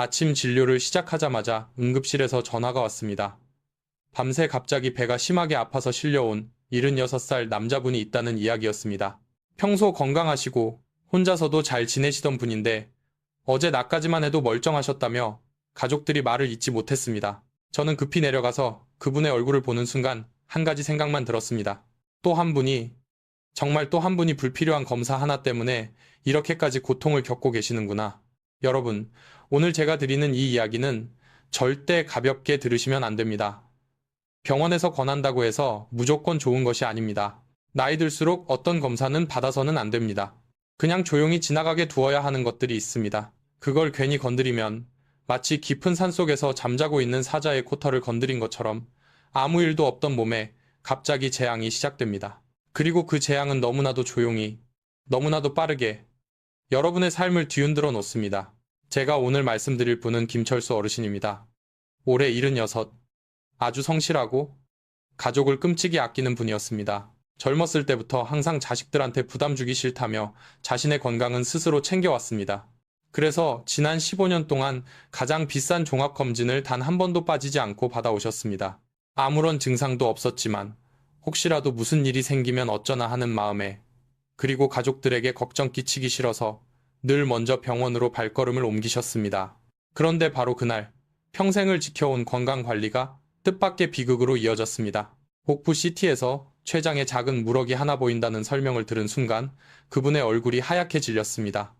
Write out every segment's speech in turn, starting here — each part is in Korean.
아침 진료를 시작하자마자 응급실에서 전화가 왔습니다. 밤새 갑자기 배가 심하게 아파서 실려온 76살 남자분이 있다는 이야기였습니다. 평소 건강하시고 혼자서도 잘 지내시던 분인데 어제 낮까지만 해도 멀쩡하셨다며 가족들이 말을 잇지 못했습니다. 저는 급히 내려가서 그분의 얼굴을 보는 순간 한 가지 생각만 들었습니다. 또 한 분이 정말 또 한 분이 불필요한 검사 하나 때문에 이렇게까지 고통을 겪고 계시는구나. 여러분, 오늘 제가 드리는 이 이야기는 절대 가볍게 들으시면 안 됩니다. 병원에서 권한다고 해서 무조건 좋은 것이 아닙니다. 나이 들수록 어떤 검사는 받아서는 안 됩니다. 그냥 조용히 지나가게 두어야 하는 것들이 있습니다. 그걸 괜히 건드리면 마치 깊은 산 속에서 잠자고 있는 사자의 코털을 건드린 것처럼 아무 일도 없던 몸에 갑자기 재앙이 시작됩니다. 그리고 그 재앙은 너무나도 조용히, 너무나도 빠르게 여러분의 삶을 뒤흔들어 놓습니다. 제가 오늘 말씀드릴 분은 김철수 어르신입니다. 올해 76, 아주 성실하고 가족을 끔찍이 아끼는 분이었습니다. 젊었을 때부터 항상 자식들한테 부담 주기 싫다며 자신의 건강은 스스로 챙겨왔습니다. 그래서 지난 15년 동안 가장 비싼 종합검진을 단 한 번도 빠지지 않고 받아오셨습니다. 아무런 증상도 없었지만 혹시라도 무슨 일이 생기면 어쩌나 하는 마음에 그리고 가족들에게 걱정 끼치기 싫어서 늘 먼저 병원으로 발걸음을 옮기셨습니다. 그런데 바로 그날 평생을 지켜온 건강관리가 뜻밖의 비극으로 이어졌습니다. 복부 CT에서 췌장에 작은 물억이 하나 보인다는 설명을 들은 순간 그분의 얼굴이 하얗게 질렸습니다.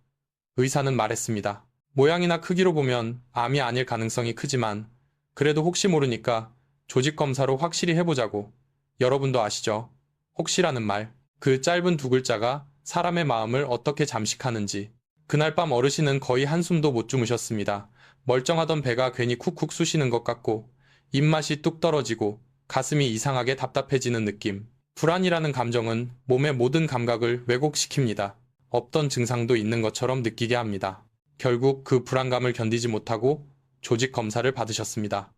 의사는 말했습니다. 모양이나 크기로 보면 암이 아닐 가능성이 크지만 그래도 혹시 모르니까 조직 검사로 확실히 해보자고. 여러분도 아시죠? 혹시라는 말. 그 짧은 두 글자가 사람의 마음을 어떻게 잠식하는지. 그날 밤 어르신은 거의 한숨도 못 주무셨습니다. 멀쩡하던 배가 괜히 쿡쿡 쑤시는 것 같고 입맛이 뚝 떨어지고 가슴이 이상하게 답답해지는 느낌. 불안이라는 감정은 몸의 모든 감각을 왜곡시킵니다. 없던 증상도 있는 것처럼 느끼게 합니다. 결국 그 불안감을 견디지 못하고 조직 검사를 받으셨습니다.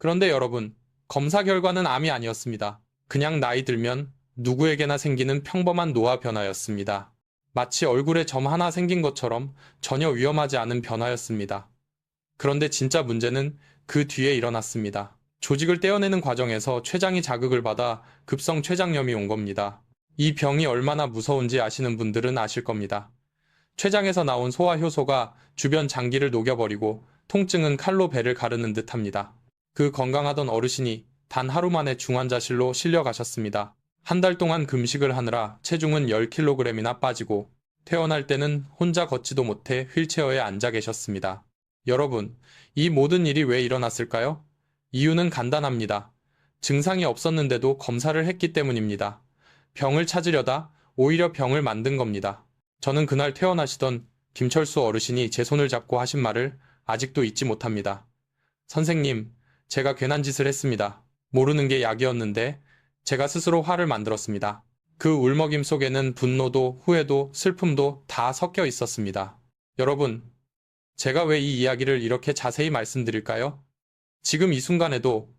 그런데 여러분, 검사 결과는 암이 아니었습니다. 그냥 나이 들면 누구에게나 생기는 평범한 노화 변화였습니다. 마치 얼굴에 점 하나 생긴 것처럼 전혀 위험하지 않은 변화였습니다. 그런데 진짜 문제는 그 뒤에 일어났습니다. 조직을 떼어내는 과정에서 췌장이 자극을 받아 급성 췌장염이 온 겁니다. 이 병이 얼마나 무서운지 아시는 분들은 아실 겁니다. 췌장에서 나온 소화 효소가 주변 장기를 녹여버리고 통증은 칼로 배를 가르는 듯 합니다. 그 건강하던 어르신이 단 하루 만에 중환자실로 실려가셨습니다. 한 달 동안 금식을 하느라 체중은 10kg이나 빠지고 퇴원할 때는 혼자 걷지도 못해 휠체어에 앉아 계셨습니다. 여러분, 이 모든 일이 왜 일어났을까요? 이유는 간단합니다. 증상이 없었는데도 검사를 했기 때문입니다. 병을 찾으려다 오히려 병을 만든 겁니다. 저는 그날 퇴원하시던 김철수 어르신이 제 손을 잡고 하신 말을 아직도 잊지 못합니다. 선생님, 제가 괜한 짓을 했습니다. 모르는 게 약이었는데 제가 스스로 화를 만들었습니다. 그 울먹임 속에는 분노도 후회도 슬픔도 다 섞여 있었습니다. 여러분, 제가 왜 이 이야기를 이렇게 자세히 말씀드릴까요? 지금 이 순간에도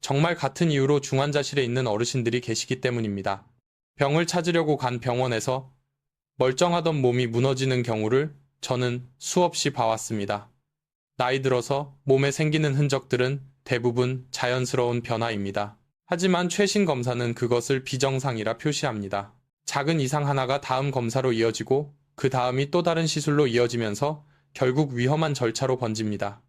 정말 같은 이유로 중환자실에 있는 어르신들이 계시기 때문입니다. 병을 찾으려고 간 병원에서 멀쩡하던 몸이 무너지는 경우를 저는 수없이 봐왔습니다. 나이 들어서 몸에 생기는 흔적들은 대부분 자연스러운 변화입니다. 하지만 최신 검사는 그것을 비정상이라 표시합니다. 작은 이상 하나가 다음 검사로 이어지고 그 다음이 또 다른 시술로 이어지면서 결국 위험한 절차로 번집니다.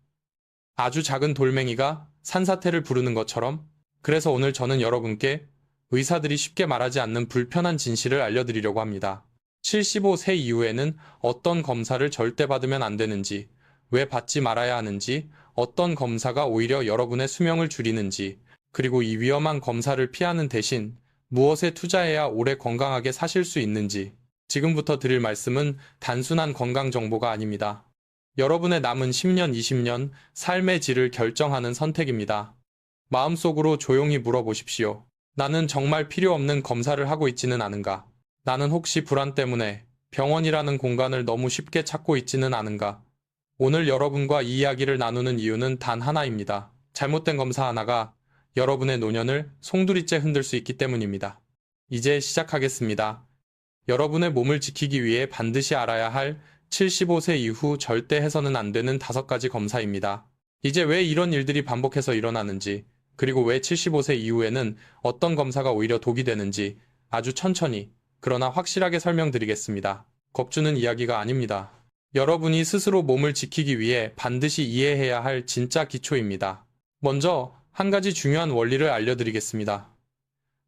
아주 작은 돌멩이가 산사태를 부르는 것처럼 그래서 오늘 저는 여러분께 의사들이 쉽게 말하지 않는 불편한 진실을 알려드리려고 합니다. 75세 이후에는 어떤 검사를 절대 받으면 안 되는지, 왜 받지 말아야 하는지, 어떤 검사가 오히려 여러분의 수명을 줄이는지, 그리고 이 위험한 검사를 피하는 대신 무엇에 투자해야 오래 건강하게 사실 수 있는지, 지금부터 드릴 말씀은 단순한 건강 정보가 아닙니다. 여러분의 남은 10년, 20년 삶의 질을 결정하는 선택입니다. 마음속으로 조용히 물어보십시오. 나는 정말 필요 없는 검사를 하고 있지는 않은가? 나는 혹시 불안 때문에 병원이라는 공간을 너무 쉽게 찾고 있지는 않은가? 오늘 여러분과 이 이야기를 나누는 이유는 단 하나입니다. 잘못된 검사 하나가 여러분의 노년을 송두리째 흔들 수 있기 때문입니다. 이제 시작하겠습니다. 여러분의 몸을 지키기 위해 반드시 알아야 할 75세 이후 절대 해서는 안 되는 다섯 가지 검사입니다. 이제 왜 이런 일들이 반복해서 일어나는지, 그리고 왜 75세 이후에는 어떤 검사가 오히려 독이 되는지 아주 천천히, 그러나 확실하게 설명드리겠습니다. 겁주는 이야기가 아닙니다. 여러분이 스스로 몸을 지키기 위해 반드시 이해해야 할 진짜 기초입니다. 먼저 한 가지 중요한 원리를 알려드리겠습니다.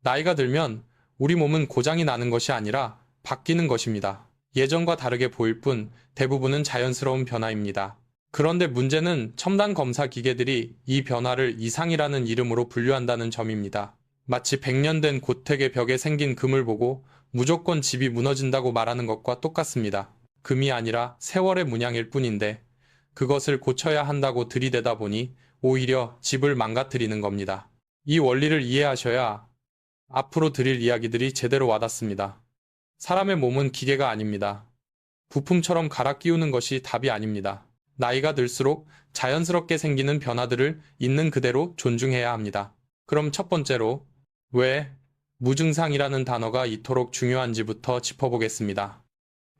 나이가 들면 우리 몸은 고장이 나는 것이 아니라 바뀌는 것입니다. 예전과 다르게 보일 뿐 대부분은 자연스러운 변화입니다. 그런데 문제는 첨단 검사 기계들이 이 변화를 이상이라는 이름으로 분류한다는 점입니다. 마치 100년 된 고택의 벽에 생긴 금을 보고 무조건 집이 무너진다고 말하는 것과 똑같습니다. 금이 아니라 세월의 문양일 뿐인데 그것을 고쳐야 한다고 들이대다 보니 오히려 집을 망가뜨리는 겁니다. 이 원리를 이해하셔야 앞으로 드릴 이야기들이 제대로 와닿습니다. 사람의 몸은 기계가 아닙니다. 부품처럼 갈아 끼우는 것이 답이 아닙니다. 나이가 들수록 자연스럽게 생기는 변화들을 있는 그대로 존중해야 합니다. 그럼 첫 번째로 왜 무증상이라는 단어가 이토록 중요한지부터 짚어보겠습니다.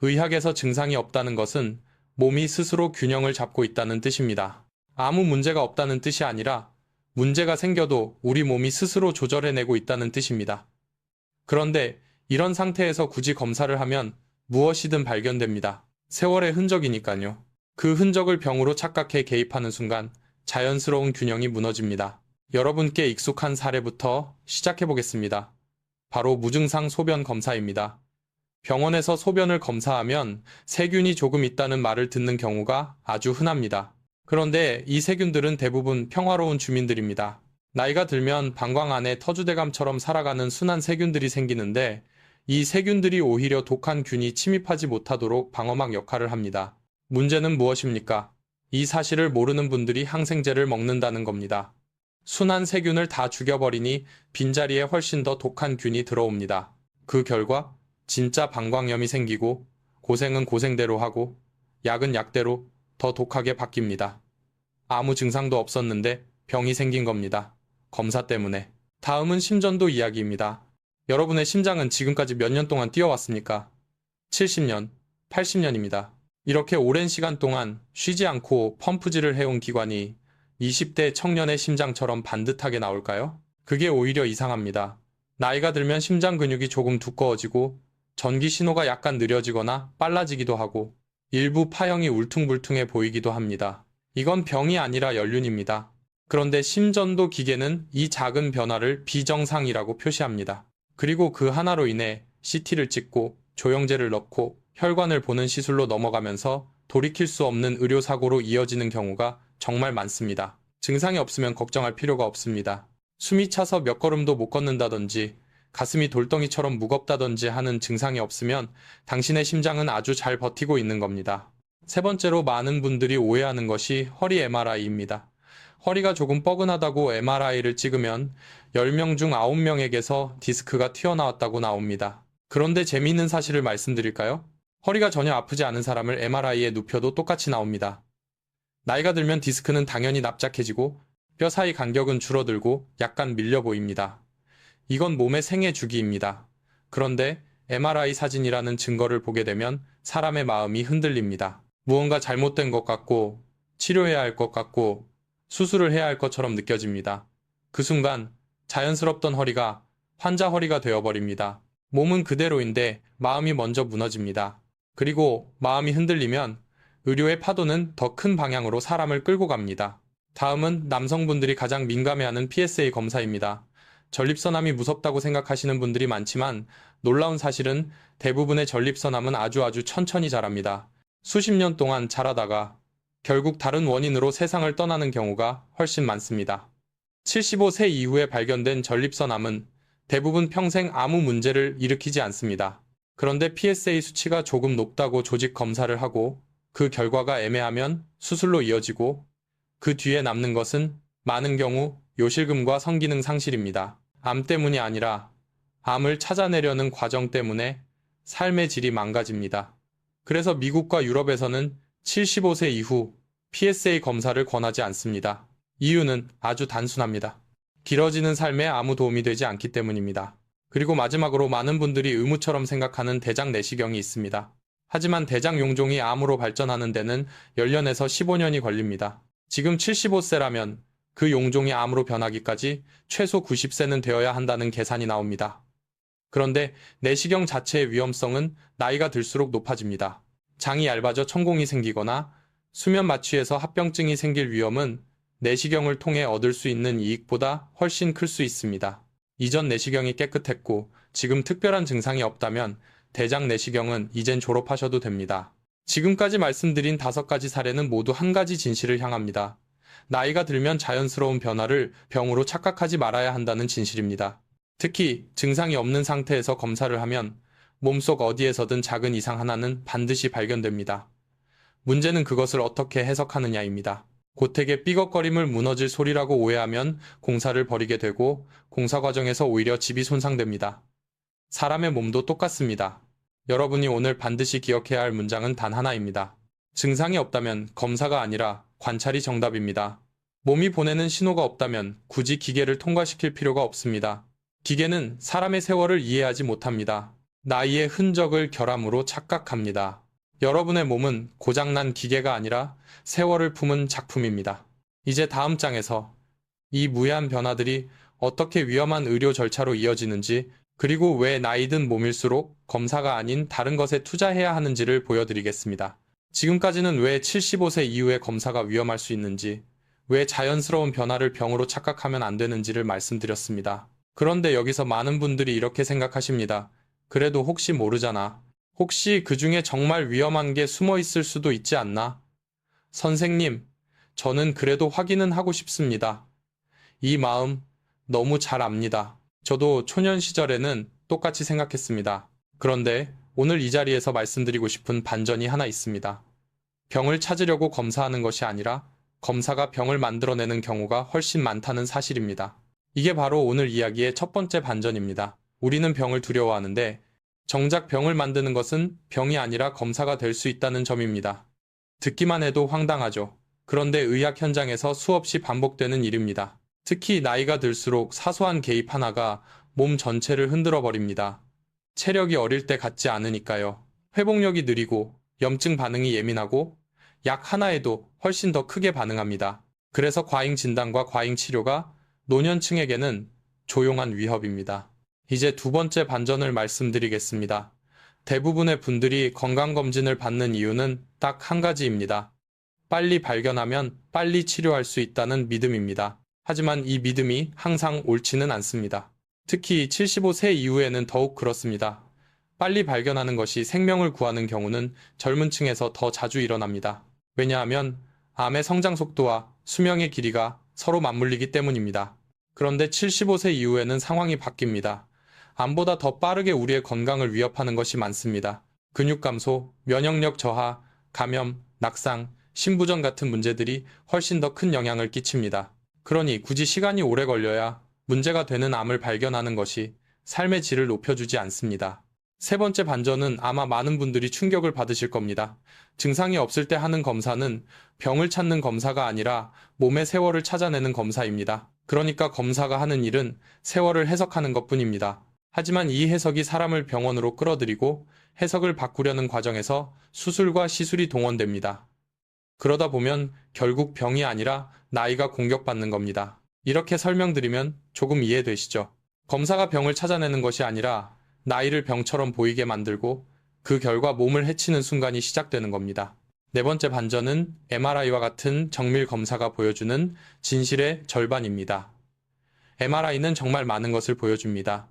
의학에서 증상이 없다는 것은 몸이 스스로 균형을 잡고 있다는 뜻입니다. 아무 문제가 없다는 뜻이 아니라 문제가 생겨도 우리 몸이 스스로 조절해내고 있다는 뜻입니다. 그런데 이런 상태에서 굳이 검사를 하면 무엇이든 발견됩니다. 세월의 흔적이니까요. 그 흔적을 병으로 착각해 개입하는 순간 자연스러운 균형이 무너집니다. 여러분께 익숙한 사례부터 시작해 보겠습니다. 바로 무증상 소변 검사입니다. 병원에서 소변을 검사하면 세균이 조금 있다는 말을 듣는 경우가 아주 흔합니다. 그런데 이 세균들은 대부분 평화로운 주민들입니다. 나이가 들면 방광 안에 터주대감처럼 살아가는 순한 세균들이 생기는데 이 세균들이 오히려 독한 균이 침입하지 못하도록 방어막 역할을 합니다. 문제는 무엇입니까? 이 사실을 모르는 분들이 항생제를 먹는다는 겁니다. 순한 세균을 다 죽여버리니 빈자리에 훨씬 더 독한 균이 들어옵니다. 그 결과 진짜 방광염이 생기고 고생은 고생대로 하고 약은 약대로 더 독하게 바뀝니다. 아무 증상도 없었는데 병이 생긴 겁니다. 검사 때문에. 다음은 심전도 이야기입니다. 여러분의 심장은 지금까지 몇 년 동안 뛰어왔습니까? 70년, 80년입니다. 이렇게 오랜 시간 동안 쉬지 않고 펌프질을 해온 기관이 20대 청년의 심장처럼 반듯하게 나올까요? 그게 오히려 이상합니다. 나이가 들면 심장 근육이 조금 두꺼워지고 전기 신호가 약간 느려지거나 빨라지기도 하고 일부 파형이 울퉁불퉁해 보이기도 합니다. 이건 병이 아니라 연륜입니다. 그런데 심전도 기계는 이 작은 변화를 비정상이라고 표시합니다. 그리고 그 하나로 인해 CT를 찍고 조영제를 넣고 혈관을 보는 시술로 넘어가면서 돌이킬 수 없는 의료사고로 이어지는 경우가 정말 많습니다. 증상이 없으면 걱정할 필요가 없습니다. 숨이 차서 몇 걸음도 못 걷는다든지 가슴이 돌덩이처럼 무겁다든지 하는 증상이 없으면 당신의 심장은 아주 잘 버티고 있는 겁니다. 세 번째로 많은 분들이 오해하는 것이 허리 MRI입니다. 허리가 조금 뻐근하다고 MRI를 찍으면 10명 중 9명에게서 디스크가 튀어나왔다고 나옵니다. 그런데 재미있는 사실을 말씀드릴까요? 허리가 전혀 아프지 않은 사람을 MRI에 눕혀도 똑같이 나옵니다. 나이가 들면 디스크는 당연히 납작해지고 뼈 사이 간격은 줄어들고 약간 밀려 보입니다. 이건 몸의 생애 주기입니다. 그런데 MRI 사진이라는 증거를 보게 되면 사람의 마음이 흔들립니다. 무언가 잘못된 것 같고 치료해야 할 것 같고 수술을 해야 할 것처럼 느껴집니다. 그 순간 자연스럽던 허리가 환자 허리가 되어버립니다. 몸은 그대로인데 마음이 먼저 무너집니다. 그리고 마음이 흔들리면 의료의 파도는 더 큰 방향으로 사람을 끌고 갑니다. 다음은 남성분들이 가장 민감해하는 PSA 검사입니다. 전립선암이 무섭다고 생각하시는 분들이 많지만 놀라운 사실은 대부분의 전립선암은 아주 아주 천천히 자랍니다. 수십 년 동안 자라다가 결국 다른 원인으로 세상을 떠나는 경우가 훨씬 많습니다. 75세 이후에 발견된 전립선암은 대부분 평생 아무 문제를 일으키지 않습니다. 그런데 PSA 수치가 조금 높다고 조직 검사를 하고 그 결과가 애매하면 수술로 이어지고 그 뒤에 남는 것은 많은 경우 요실금과 성기능 상실입니다. 암 때문이 아니라 암을 찾아내려는 과정 때문에 삶의 질이 망가집니다. 그래서 미국과 유럽에서는 75세 이후 PSA 검사를 권하지 않습니다. 이유는 아주 단순합니다. 길어지는 삶에 아무 도움이 되지 않기 때문입니다. 그리고 마지막으로 많은 분들이 의무처럼 생각하는 대장 내시경이 있습니다. 하지만 대장 용종이 암으로 발전하는 데는 10년에서 15년이 걸립니다. 지금 75세라면 그 용종이 암으로 변하기까지 최소 90세는 되어야 한다는 계산이 나옵니다. 그런데 내시경 자체의 위험성은 나이가 들수록 높아집니다. 장이 얇아져 천공이 생기거나 수면 마취에서 합병증이 생길 위험은 내시경을 통해 얻을 수 있는 이익보다 훨씬 클 수 있습니다. 이전 내시경이 깨끗했고 지금 특별한 증상이 없다면 대장 내시경은 이젠 졸업하셔도 됩니다. 지금까지 말씀드린 다섯 가지 사례는 모두 한 가지 진실을 향합니다. 나이가 들면 자연스러운 변화를 병으로 착각하지 말아야 한다는 진실입니다. 특히 증상이 없는 상태에서 검사를 하면 몸속 어디에서든 작은 이상 하나는 반드시 발견됩니다. 문제는 그것을 어떻게 해석하느냐입니다. 고택의 삐걱거림을 무너질 소리라고 오해하면 공사를 벌이게 되고 공사 과정에서 오히려 집이 손상됩니다. 사람의 몸도 똑같습니다. 여러분이 오늘 반드시 기억해야 할 문장은 단 하나입니다. 증상이 없다면 검사가 아니라 관찰이 정답입니다. 몸이 보내는 신호가 없다면 굳이 기계를 통과시킬 필요가 없습니다. 기계는 사람의 세월을 이해하지 못합니다. 나이의 흔적을 결함으로 착각합니다. 여러분의 몸은 고장난 기계가 아니라 세월을 품은 작품입니다. 이제 다음 장에서 이 무해한 변화들이 어떻게 위험한 의료 절차로 이어지는지 그리고 왜 나이든 몸일수록 검사가 아닌 다른 것에 투자해야 하는지를 보여드리겠습니다. 지금까지는 왜 75세 이후에 검사가 위험할 수 있는지, 왜 자연스러운 변화를 병으로 착각하면 안 되는지를 말씀드렸습니다. 그런데 여기서 많은 분들이 이렇게 생각하십니다. 그래도 혹시 모르잖아. 혹시 그 중에 정말 위험한 게 숨어 있을 수도 있지 않나? 선생님, 저는 그래도 확인은 하고 싶습니다. 이 마음 너무 잘 압니다. 저도 초년 시절에는 똑같이 생각했습니다. 그런데 오늘 이 자리에서 말씀드리고 싶은 반전이 하나 있습니다. 병을 찾으려고 검사하는 것이 아니라 검사가 병을 만들어내는 경우가 훨씬 많다는 사실입니다. 이게 바로 오늘 이야기의 첫 번째 반전입니다. 우리는 병을 두려워하는데 정작 병을 만드는 것은 병이 아니라 검사가 될 수 있다는 점입니다. 듣기만 해도 황당하죠. 그런데 의학 현장에서 수없이 반복되는 일입니다. 특히 나이가 들수록 사소한 개입 하나가 몸 전체를 흔들어 버립니다. 체력이 어릴 때 같지 않으니까요. 회복력이 느리고 염증 반응이 예민하고 약 하나에도 훨씬 더 크게 반응합니다. 그래서 과잉 진단과 과잉 치료가 노년층에게는 조용한 위협입니다. 이제 두 번째 반전을 말씀드리겠습니다. 대부분의 분들이 건강검진을 받는 이유는 딱 한 가지입니다. 빨리 발견하면 빨리 치료할 수 있다는 믿음입니다. 하지만 이 믿음이 항상 옳지는 않습니다. 특히 75세 이후에는 더욱 그렇습니다. 빨리 발견하는 것이 생명을 구하는 경우는 젊은 층에서 더 자주 일어납니다. 왜냐하면 암의 성장 속도와 수명의 길이가 서로 맞물리기 때문입니다. 그런데 75세 이후에는 상황이 바뀝니다. 암보다 더 빠르게 우리의 건강을 위협하는 것이 많습니다. 근육 감소, 면역력 저하, 감염, 낙상, 신부전 같은 문제들이 훨씬 더 큰 영향을 끼칩니다. 그러니 굳이 시간이 오래 걸려야 문제가 되는 암을 발견하는 것이 삶의 질을 높여주지 않습니다. 세 번째 반전은 아마 많은 분들이 충격을 받으실 겁니다. 증상이 없을 때 하는 검사는 병을 찾는 검사가 아니라 몸의 세월을 찾아내는 검사입니다. 그러니까 검사가 하는 일은 세월을 해석하는 것 뿐입니다. 하지만 이 해석이 사람을 병원으로 끌어들이고 해석을 바꾸려는 과정에서 수술과 시술이 동원됩니다. 그러다 보면 결국 병이 아니라 나이가 공격받는 겁니다. 이렇게 설명드리면 조금 이해되시죠? 검사가 병을 찾아내는 것이 아니라 나이를 병처럼 보이게 만들고 그 결과 몸을 해치는 순간이 시작되는 겁니다. 네 번째 반전은 MRI와 같은 정밀 검사가 보여주는 진실의 절반입니다. MRI는 정말 많은 것을 보여줍니다.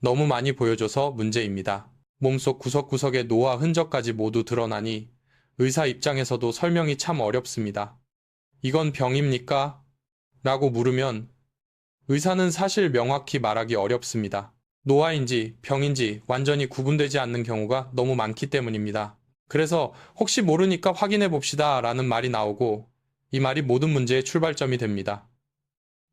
너무 많이 보여줘서 문제입니다. 몸속 구석구석의 노화 흔적까지 모두 드러나니 의사 입장에서도 설명이 참 어렵습니다. 이건 병입니까? 라고 물으면 의사는 사실 명확히 말하기 어렵습니다. 노화인지 병인지 완전히 구분되지 않는 경우가 너무 많기 때문입니다. 그래서 혹시 모르니까 확인해 봅시다 라는 말이 나오고 이 말이 모든 문제의 출발점이 됩니다.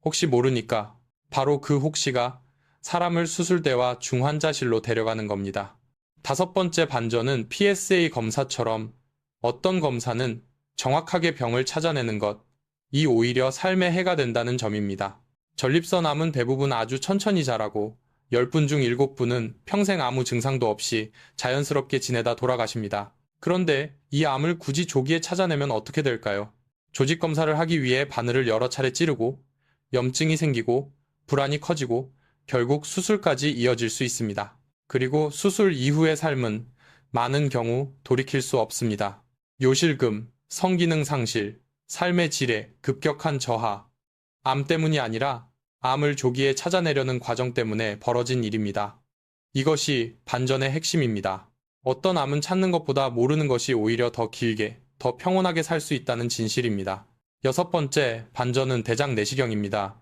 혹시 모르니까 바로 그 혹시가 사람을 수술대와 중환자실로 데려가는 겁니다. 다섯 번째 반전은 PSA 검사처럼 어떤 검사는 정확하게 병을 찾아내는 것, 이 오히려 삶에 해가 된다는 점입니다. 전립선 암은 대부분 아주 천천히 자라고 10분 중 7분은 평생 아무 증상도 없이 자연스럽게 지내다 돌아가십니다. 그런데 이 암을 굳이 조기에 찾아내면 어떻게 될까요? 조직 검사를 하기 위해 바늘을 여러 차례 찌르고 염증이 생기고 불안이 커지고 결국 수술까지 이어질 수 있습니다. 그리고 수술 이후의 삶은 많은 경우 돌이킬 수 없습니다. 요실금, 성기능 상실, 삶의 질에 급격한 저하, 암 때문이 아니라 암을 조기에 찾아내려는 과정 때문에 벌어진 일입니다. 이것이 반전의 핵심입니다. 어떤 암은 찾는 것보다 모르는 것이 오히려 더 길게, 더 평온하게 살 수 있다는 진실입니다. 여섯 번째, 반전은 대장 내시경입니다.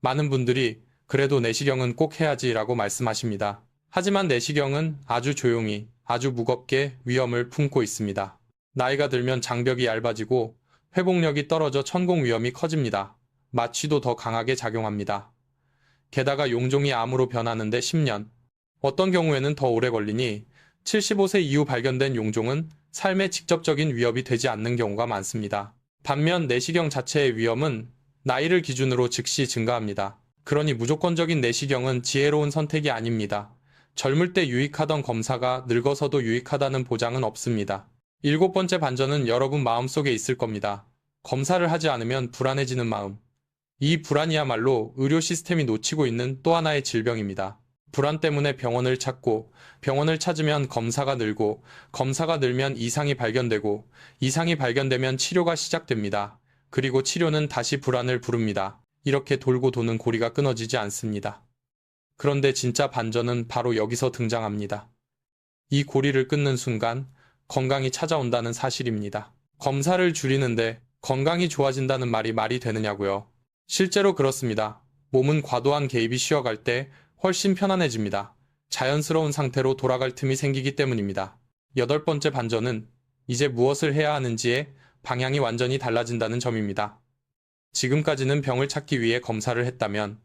많은 분들이 그래도 내시경은 꼭 해야지 라고 말씀하십니다. 하지만 내시경은 아주 조용히, 아주 무겁게 위험을 품고 있습니다. 나이가 들면 장벽이 얇아지고 회복력이 떨어져 천공 위험이 커집니다. 마취도 더 강하게 작용합니다. 게다가 용종이 암으로 변하는데 10년, 어떤 경우에는 더 오래 걸리니 75세 이후 발견된 용종은 삶에 직접적인 위협이 되지 않는 경우가 많습니다. 반면 내시경 자체의 위험은 나이를 기준으로 즉시 증가합니다. 그러니 무조건적인 내시경은 지혜로운 선택이 아닙니다. 젊을 때 유익하던 검사가 늙어서도 유익하다는 보장은 없습니다. 일곱 번째 반전은 여러분 마음속에 있을 겁니다. 검사를 하지 않으면 불안해지는 마음. 이 불안이야말로 의료 시스템이 놓치고 있는 또 하나의 질병입니다. 불안 때문에 병원을 찾고 병원을 찾으면 검사가 늘고 검사가 늘면 이상이 발견되고 이상이 발견되면 치료가 시작됩니다. 그리고 치료는 다시 불안을 부릅니다. 이렇게 돌고 도는 고리가 끊어지지 않습니다. 그런데 진짜 반전은 바로 여기서 등장합니다. 이 고리를 끊는 순간 건강이 찾아온다는 사실입니다. 검사를 줄이는데 건강이 좋아진다는 말이 말이 되느냐고요. 실제로 그렇습니다. 몸은 과도한 개입이 쉬어갈 때 훨씬 편안해집니다. 자연스러운 상태로 돌아갈 틈이 생기기 때문입니다. 여덟 번째 반전은 이제 무엇을 해야 하는지에 방향이 완전히 달라진다는 점입니다. 지금까지는 병을 찾기 위해 검사를 했다면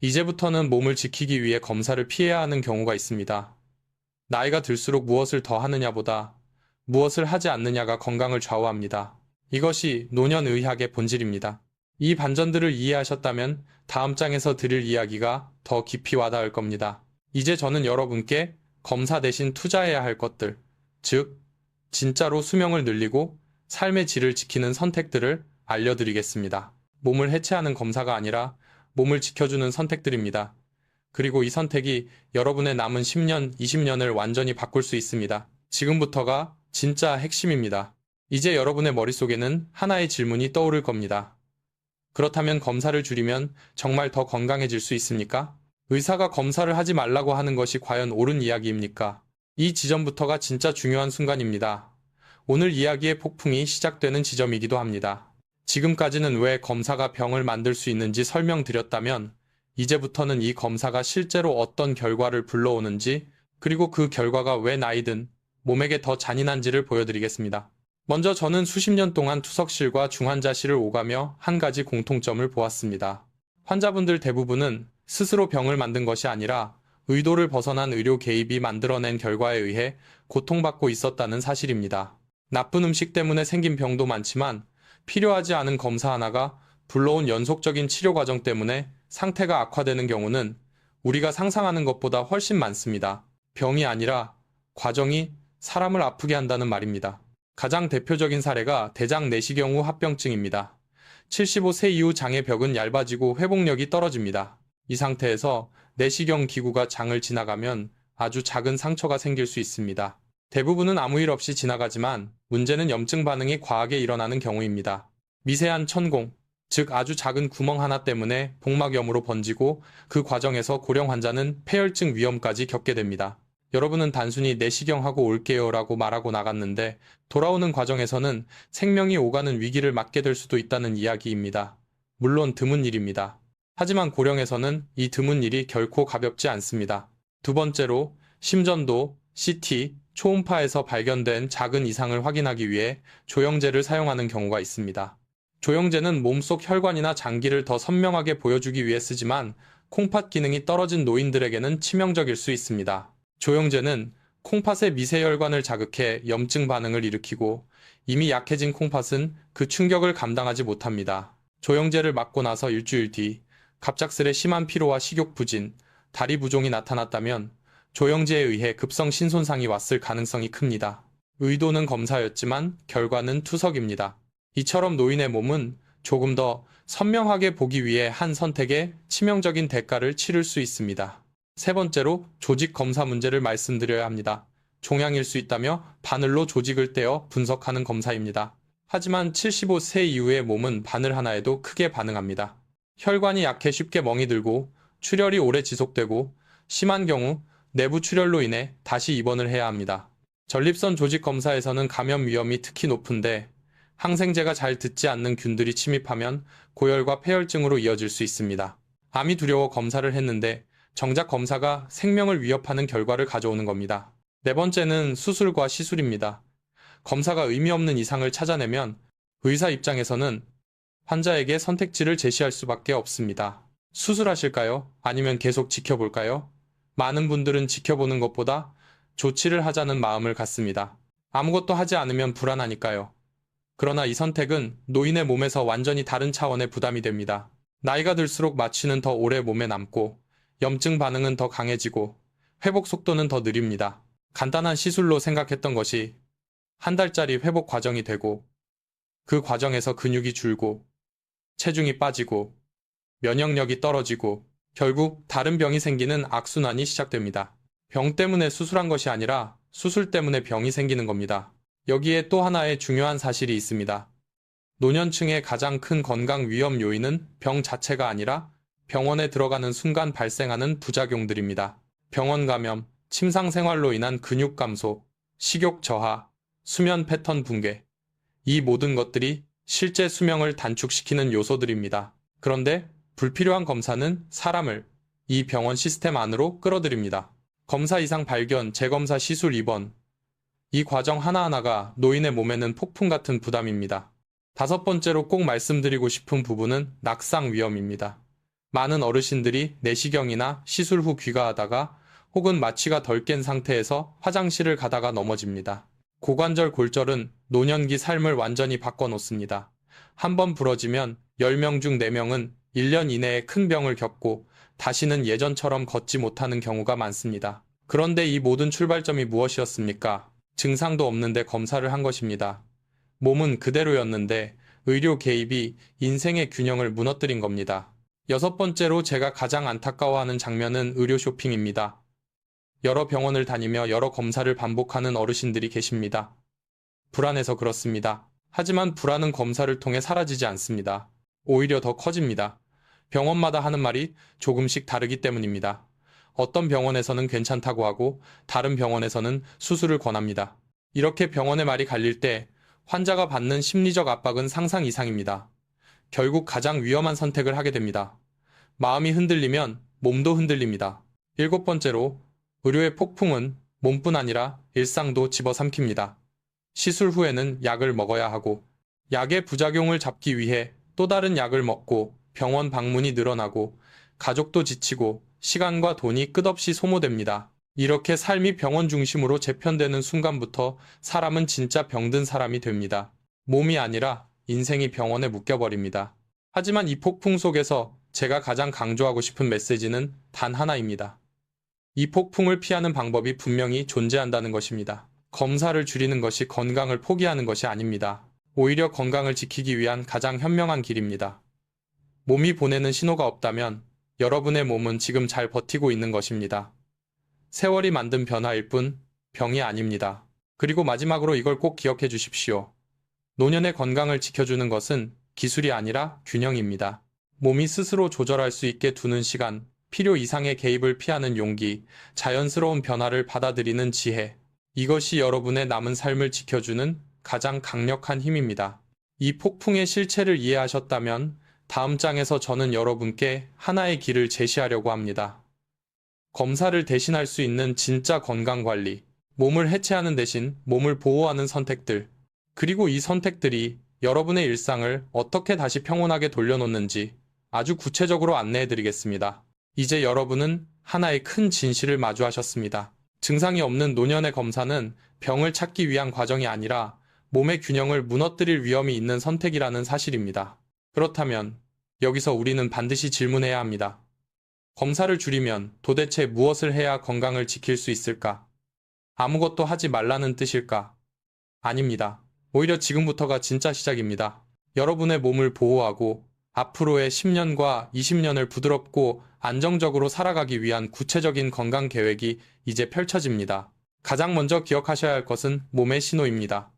이제부터는 몸을 지키기 위해 검사를 피해야 하는 경우가 있습니다. 나이가 들수록 무엇을 더 하느냐보다 무엇을 하지 않느냐가 건강을 좌우합니다. 이것이 노년의학의 본질입니다. 이 반전들을 이해하셨다면 다음 장에서 드릴 이야기가 더 깊이 와닿을 겁니다. 이제 저는 여러분께 검사 대신 투자해야 할 것들, 즉, 진짜로 수명을 늘리고 삶의 질을 지키는 선택들을 알려드리겠습니다. 몸을 해체하는 검사가 아니라 몸을 지켜주는 선택들입니다. 그리고 이 선택이 여러분의 남은 10년, 20년을 완전히 바꿀 수 있습니다. 지금부터가 진짜 핵심입니다. 이제 여러분의 머릿속에는 하나의 질문이 떠오를 겁니다. 그렇다면 검사를 줄이면 정말 더 건강해질 수 있습니까? 의사가 검사를 하지 말라고 하는 것이 과연 옳은 이야기입니까? 이 지점부터가 진짜 중요한 순간입니다. 오늘 이야기의 폭풍이 시작되는 지점이기도 합니다. 지금까지는 왜 검사가 병을 만들 수 있는지 설명드렸다면, 이제부터는 이 검사가 실제로 어떤 결과를 불러오는지, 그리고 그 결과가 왜 나이든 몸에게 더 잔인한지를 보여드리겠습니다. 먼저 저는 수십 년 동안 투석실과 중환자실을 오가며 한 가지 공통점을 보았습니다. 환자분들 대부분은 스스로 병을 만든 것이 아니라 의도를 벗어난 의료 개입이 만들어낸 결과에 의해 고통받고 있었다는 사실입니다. 나쁜 음식 때문에 생긴 병도 많지만 필요하지 않은 검사 하나가 불러온 연속적인 치료 과정 때문에 상태가 악화되는 경우는 우리가 상상하는 것보다 훨씬 많습니다. 병이 아니라 과정이 사람을 아프게 한다는 말입니다. 가장 대표적인 사례가 대장 내시경 후 합병증입니다. 75세 이후 장의 벽은 얇아지고 회복력이 떨어집니다. 이 상태에서 내시경 기구가 장을 지나가면 아주 작은 상처가 생길 수 있습니다. 대부분은 아무 일 없이 지나가지만 문제는 염증 반응이 과하게 일어나는 경우입니다. 미세한 천공, 즉 아주 작은 구멍 하나 때문에 복막염으로 번지고 그 과정에서 고령 환자는 폐혈증 위험까지 겪게 됩니다. 여러분은 단순히 내시경하고 올게요 라고 말하고 나갔는데 돌아오는 과정에서는 생명이 오가는 위기를 맞게 될 수도 있다는 이야기입니다. 물론 드문 일입니다. 하지만 고령에서는 이 드문 일이 결코 가볍지 않습니다. 두 번째로 심전도, CT, 초음파에서 발견된 작은 이상을 확인하기 위해 조영제를 사용하는 경우가 있습니다. 조영제는 몸속 혈관이나 장기를 더 선명하게 보여주기 위해 쓰지만 콩팥 기능이 떨어진 노인들에게는 치명적일 수 있습니다. 조영제는 콩팥의 미세혈관을 자극해 염증 반응을 일으키고 이미 약해진 콩팥은 그 충격을 감당하지 못합니다. 조영제를 맞고 나서 일주일 뒤 갑작스레 심한 피로와 식욕 부진, 다리 부종이 나타났다면 조영제에 의해 급성 신손상이 왔을 가능성이 큽니다. 의도는 검사였지만 결과는 투석입니다. 이처럼 노인의 몸은 조금 더 선명하게 보기 위해 한 선택에 치명적인 대가를 치를 수 있습니다. 세 번째로 조직 검사 문제를 말씀드려야 합니다. 종양일 수 있다며 바늘로 조직을 떼어 분석하는 검사입니다. 하지만 75세 이후의 몸은 바늘 하나에도 크게 반응합니다. 혈관이 약해 쉽게 멍이 들고 출혈이 오래 지속되고 심한 경우 내부 출혈로 인해 다시 입원을 해야 합니다. 전립선 조직 검사에서는 감염 위험이 특히 높은데 항생제가 잘 듣지 않는 균들이 침입하면 고열과 폐혈증으로 이어질 수 있습니다. 암이 두려워 검사를 했는데 정작 검사가 생명을 위협하는 결과를 가져오는 겁니다. 네 번째는 수술과 시술입니다. 검사가 의미 없는 이상을 찾아내면 의사 입장에서는 환자에게 선택지를 제시할 수밖에 없습니다. 수술하실까요? 아니면 계속 지켜볼까요? 많은 분들은 지켜보는 것보다 조치를 하자는 마음을 갖습니다. 아무것도 하지 않으면 불안하니까요. 그러나 이 선택은 노인의 몸에서 완전히 다른 차원의 부담이 됩니다. 나이가 들수록 마취는 더 오래 몸에 남고 염증 반응은 더 강해지고 회복 속도는 더 느립니다. 간단한 시술로 생각했던 것이 한 달짜리 회복 과정이 되고 그 과정에서 근육이 줄고 체중이 빠지고 면역력이 떨어지고 결국 다른 병이 생기는 악순환이 시작됩니다. 병 때문에 수술한 것이 아니라 수술 때문에 병이 생기는 겁니다. 여기에 또 하나의 중요한 사실이 있습니다. 노년층의 가장 큰 건강 위험 요인은 병 자체가 아니라 병원에 들어가는 순간 발생하는 부작용들입니다. 병원 감염, 침상 생활로 인한 근육 감소, 식욕 저하, 수면 패턴 붕괴. 이 모든 것들이 실제 수명을 단축시키는 요소들입니다. 그런데 불필요한 검사는 사람을 이 병원 시스템 안으로 끌어들입니다. 검사 이상 발견, 재검사 시술 입원. 이 과정 하나하나가 노인의 몸에는 폭풍 같은 부담입니다. 다섯 번째로 꼭 말씀드리고 싶은 부분은 낙상 위험입니다. 많은 어르신들이 내시경이나 시술 후 귀가하다가 혹은 마취가 덜 깬 상태에서 화장실을 가다가 넘어집니다. 고관절 골절은 노년기 삶을 완전히 바꿔놓습니다. 한 번 부러지면 10명 중 4명은 1년 이내에 큰 병을 겪고 다시는 예전처럼 걷지 못하는 경우가 많습니다. 그런데 이 모든 출발점이 무엇이었습니까? 증상도 없는데 검사를 한 것입니다. 몸은 그대로였는데 의료 개입이 인생의 균형을 무너뜨린 겁니다. 여섯 번째로 제가 가장 안타까워하는 장면은 의료 쇼핑입니다. 여러 병원을 다니며 여러 검사를 반복하는 어르신들이 계십니다. 불안해서 그렇습니다. 하지만 불안은 검사를 통해 사라지지 않습니다. 오히려 더 커집니다. 병원마다 하는 말이 조금씩 다르기 때문입니다. 어떤 병원에서는 괜찮다고 하고 다른 병원에서는 수술을 권합니다. 이렇게 병원의 말이 갈릴 때 환자가 받는 심리적 압박은 상상 이상입니다. 결국 가장 위험한 선택을 하게 됩니다. 마음이 흔들리면 몸도 흔들립니다. 일곱 번째로 의료의 폭풍은 몸뿐 아니라 일상도 집어삼킵니다. 시술 후에는 약을 먹어야 하고 약의 부작용을 잡기 위해 또 다른 약을 먹고 병원 방문이 늘어나고 가족도 지치고 시간과 돈이 끝없이 소모됩니다. 이렇게 삶이 병원 중심으로 재편되는 순간부터 사람은 진짜 병든 사람이 됩니다. 몸이 아니라 인생이 병원에 묶여버립니다. 하지만 이 폭풍 속에서 제가 가장 강조하고 싶은 메시지는 단 하나입니다. 이 폭풍을 피하는 방법이 분명히 존재한다는 것입니다. 검사를 줄이는 것이 건강을 포기하는 것이 아닙니다. 오히려 건강을 지키기 위한 가장 현명한 길입니다. 몸이 보내는 신호가 없다면 여러분의 몸은 지금 잘 버티고 있는 것입니다. 세월이 만든 변화일 뿐 병이 아닙니다. 그리고 마지막으로 이걸 꼭 기억해 주십시오. 노년의 건강을 지켜주는 것은 기술이 아니라 균형입니다. 몸이 스스로 조절할 수 있게 두는 시간, 필요 이상의 개입을 피하는 용기, 자연스러운 변화를 받아들이는 지혜. 이것이 여러분의 남은 삶을 지켜주는 가장 강력한 힘입니다. 이 폭풍의 실체를 이해하셨다면 다음 장에서 저는 여러분께 하나의 길을 제시하려고 합니다. 검사를 대신할 수 있는 진짜 건강관리, 몸을 해체하는 대신 몸을 보호하는 선택들, 그리고 이 선택들이 여러분의 일상을 어떻게 다시 평온하게 돌려놓는지 아주 구체적으로 안내해 드리겠습니다. 이제 여러분은 하나의 큰 진실을 마주하셨습니다. 증상이 없는 노년의 검사는 병을 찾기 위한 과정이 아니라 몸의 균형을 무너뜨릴 위험이 있는 선택이라는 사실입니다. 그렇다면 여기서 우리는 반드시 질문해야 합니다. 검사를 줄이면 도대체 무엇을 해야 건강을 지킬 수 있을까? 아무것도 하지 말라는 뜻일까? 아닙니다. 오히려 지금부터가 진짜 시작입니다. 여러분의 몸을 보호하고 앞으로의 10년과 20년을 부드럽고 안정적으로 살아가기 위한 구체적인 건강 계획이 이제 펼쳐집니다. 가장 먼저 기억하셔야 할 것은 몸의 신호입니다.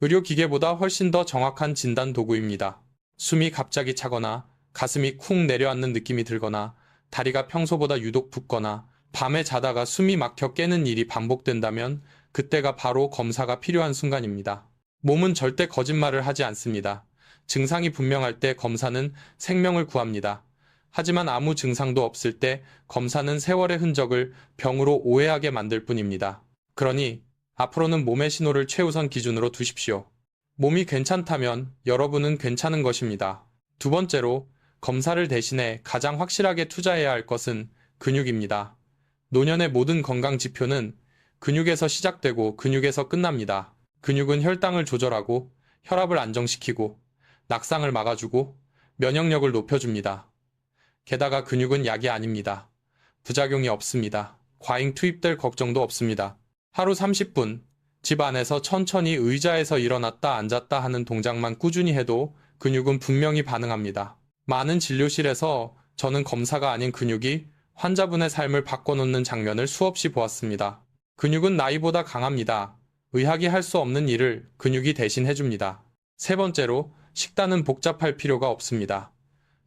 의료기계보다 훨씬 더 정확한 진단 도구입니다. 숨이 갑자기 차거나 가슴이 쿵 내려앉는 느낌이 들거나 다리가 평소보다 유독 붓거나 밤에 자다가 숨이 막혀 깨는 일이 반복된다면 그때가 바로 검사가 필요한 순간입니다. 몸은 절대 거짓말을 하지 않습니다. 증상이 분명할 때 검사는 생명을 구합니다. 하지만 아무 증상도 없을 때 검사는 세월의 흔적을 병으로 오해하게 만들 뿐입니다. 그러니 앞으로는 몸의 신호를 최우선 기준으로 두십시오. 몸이 괜찮다면 여러분은 괜찮은 것입니다. 두 번째로 검사를 대신해 가장 확실하게 투자해야 할 것은 근육입니다. 노년의 모든 건강 지표는 근육에서 시작되고 근육에서 끝납니다. 근육은 혈당을 조절하고 혈압을 안정시키고 낙상을 막아주고 면역력을 높여줍니다. 게다가 근육은 약이 아닙니다. 부작용이 없습니다. 과잉 투입될 걱정도 없습니다. 하루 30분, 집 안에서 천천히 의자에서 일어났다 앉았다 하는 동작만 꾸준히 해도 근육은 분명히 반응합니다. 많은 진료실에서 저는 검사가 아닌 근육이 환자분의 삶을 바꿔놓는 장면을 수없이 보았습니다. 근육은 나이보다 강합니다. 의학이 할 수 없는 일을 근육이 대신 해줍니다. 세 번째로, 식단은 복잡할 필요가 없습니다.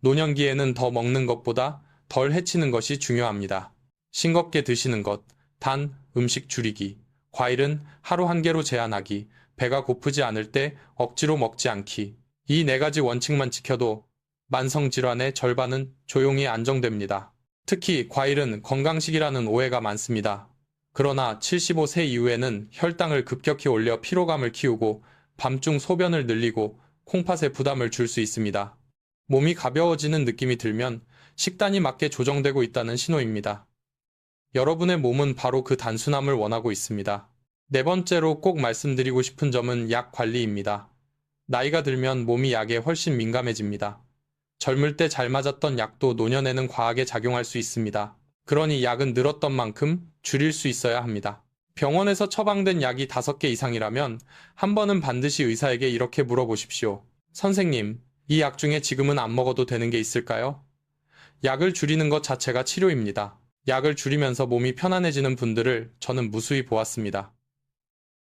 노년기에는 더 먹는 것보다 덜 해치는 것이 중요합니다. 싱겁게 드시는 것, 단, 음식 줄이기, 과일은 하루 한 개로 제한하기, 배가 고프지 않을 때 억지로 먹지 않기. 이 네 가지 원칙만 지켜도 만성질환의 절반은 조용히 안정됩니다. 특히 과일은 건강식이라는 오해가 많습니다. 그러나 75세 이후에는 혈당을 급격히 올려 피로감을 키우고 밤중 소변을 늘리고 콩팥에 부담을 줄 수 있습니다. 몸이 가벼워지는 느낌이 들면 식단이 맞게 조정되고 있다는 신호입니다. 여러분의 몸은 바로 그 단순함을 원하고 있습니다. 네 번째로 꼭 말씀드리고 싶은 점은 약 관리입니다. 나이가 들면 몸이 약에 훨씬 민감해집니다. 젊을 때 잘 맞았던 약도 노년에는 과하게 작용할 수 있습니다. 그러니 약은 늘었던 만큼 줄일 수 있어야 합니다. 병원에서 처방된 약이 5개 이상이라면 한 번은 반드시 의사에게 이렇게 물어보십시오. 선생님, 이 약 중에 지금은 안 먹어도 되는 게 있을까요? 약을 줄이는 것 자체가 치료입니다. 약을 줄이면서 몸이 편안해지는 분들을 저는 무수히 보았습니다.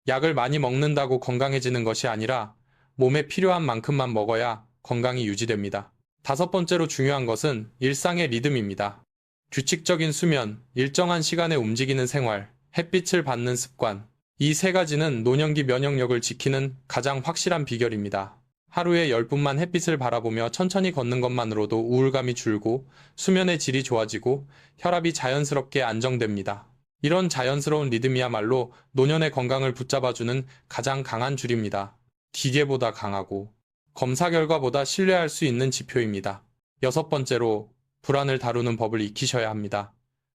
약을 많이 먹는다고 건강해지는 것이 아니라 몸에 필요한 만큼만 먹어야 건강이 유지됩니다. 다섯 번째로 중요한 것은 일상의 리듬입니다. 규칙적인 수면, 일정한 시간에 움직이는 생활, 햇빛을 받는 습관. 이 세 가지는 노년기 면역력을 지키는 가장 확실한 비결입니다. 하루에 10분만 햇빛을 바라보며 천천히 걷는 것만으로도 우울감이 줄고 수면의 질이 좋아지고 혈압이 자연스럽게 안정됩니다. 이런 자연스러운 리듬이야말로 노년의 건강을 붙잡아주는 가장 강한 줄입니다. 기계보다 강하고 검사 결과보다 신뢰할 수 있는 지표입니다. 여섯 번째로 불안을 다루는 법을 익히셔야 합니다.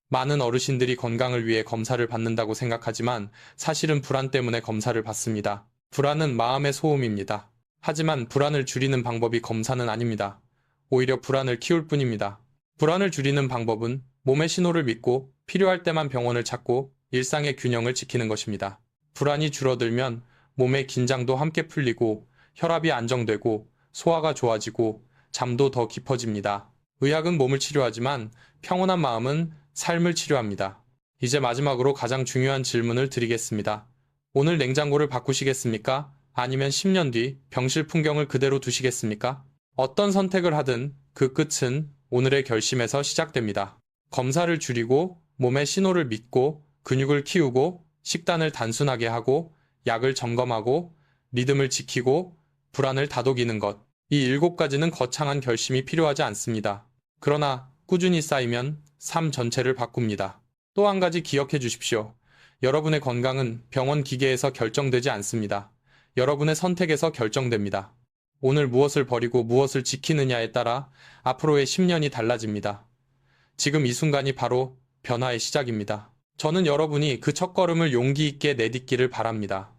많은 어르신들이 건강을 위해 검사를 받는다고 생각하지만 사실은 불안 때문에 검사를 받습니다. 불안은 마음의 소음입니다. 하지만 불안을 줄이는 방법이 검사는 아닙니다. 오히려 불안을 키울 뿐입니다. 불안을 줄이는 방법은 몸의 신호를 믿고 필요할 때만 병원을 찾고 일상의 균형을 지키는 것입니다. 불안이 줄어들면 몸의 긴장도 함께 풀리고 혈압이 안정되고 소화가 좋아지고 잠도 더 깊어집니다. 의학은 몸을 치료하지만 평온한 마음은 삶을 치료합니다. 이제 마지막으로 가장 중요한 질문을 드리겠습니다. 오늘 냉장고를 바꾸시겠습니까? 아니면 10년 뒤 병실 풍경을 그대로 두시겠습니까? 어떤 선택을 하든 그 끝은 오늘의 결심에서 시작됩니다. 검사를 줄이고 몸의 신호를 믿고 근육을 키우고 식단을 단순하게 하고 약을 점검하고 리듬을 지키고 불안을 다독이는 것. 이 일곱 가지는 거창한 결심이 필요하지 않습니다. 그러나 꾸준히 쌓이면 삶 전체를 바꿉니다. 또 한 가지 기억해 주십시오. 여러분의 건강은 병원 기계에서 결정되지 않습니다. 여러분의 선택에서 결정됩니다. 오늘 무엇을 버리고 무엇을 지키느냐에 따라 앞으로의 10년이 달라집니다. 지금 이 순간이 바로 변화의 시작입니다. 저는 여러분이 그 첫걸음을 용기 있게 내딛기를 바랍니다.